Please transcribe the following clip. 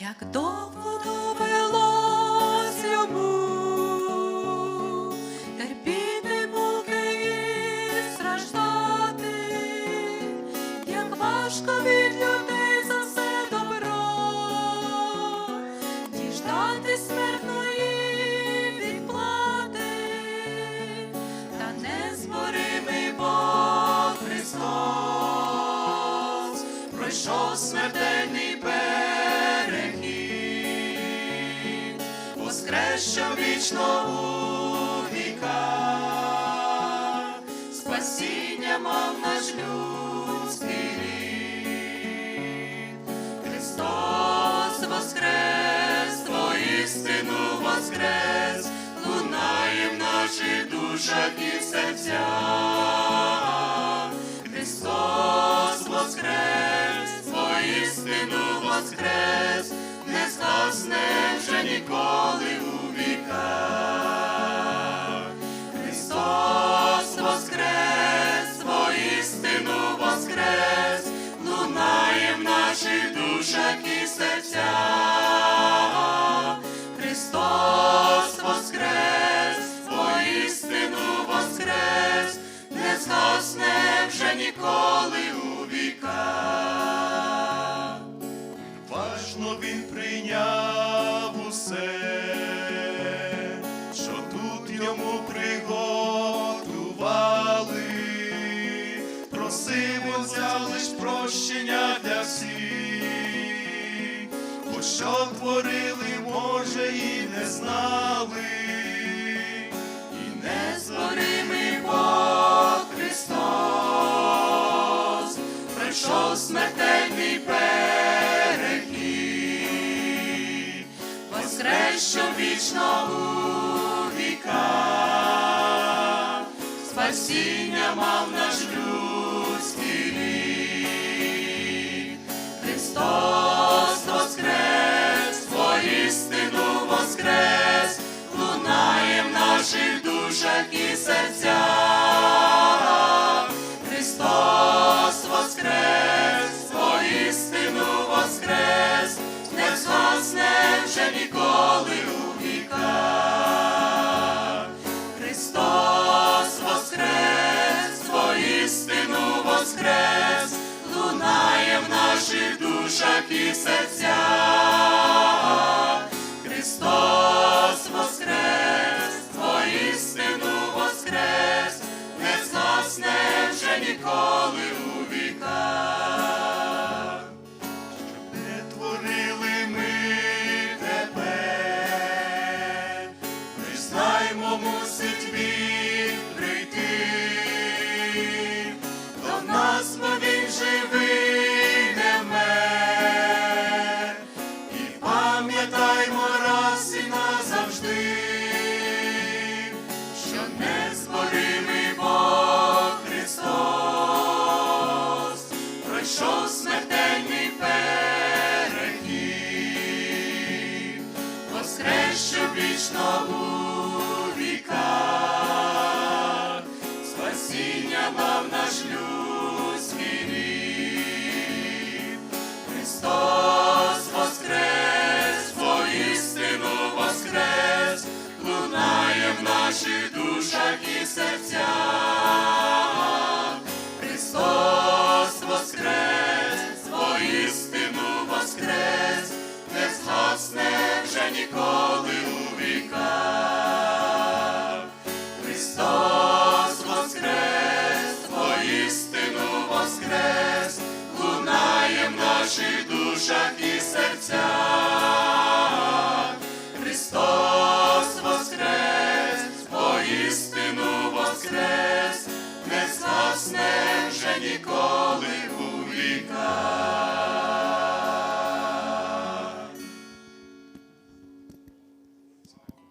як довго воскресшав вічно у віках, спасіння мав наш людський рід. Христос воскрес, воістину воскрес, лунає в наших душах і серцях. Христос воскрес, Твою воістину воскрес, не згасне душах і серцях. Христос воскрес, воістину воскрес, не згасне вже ніколи у віках. Важно він прийняв усе, що тут йому приготували, просив Отця лиш прощення для всіх, що творили, може, і не знали, і не Незборимий Бог Христос пройшов смертельний перехід, воскрес, що вічно у віках, спасіння мав наш наших душах і серцях. Христос воскрес, воскрес, що вічно ніколи у віках.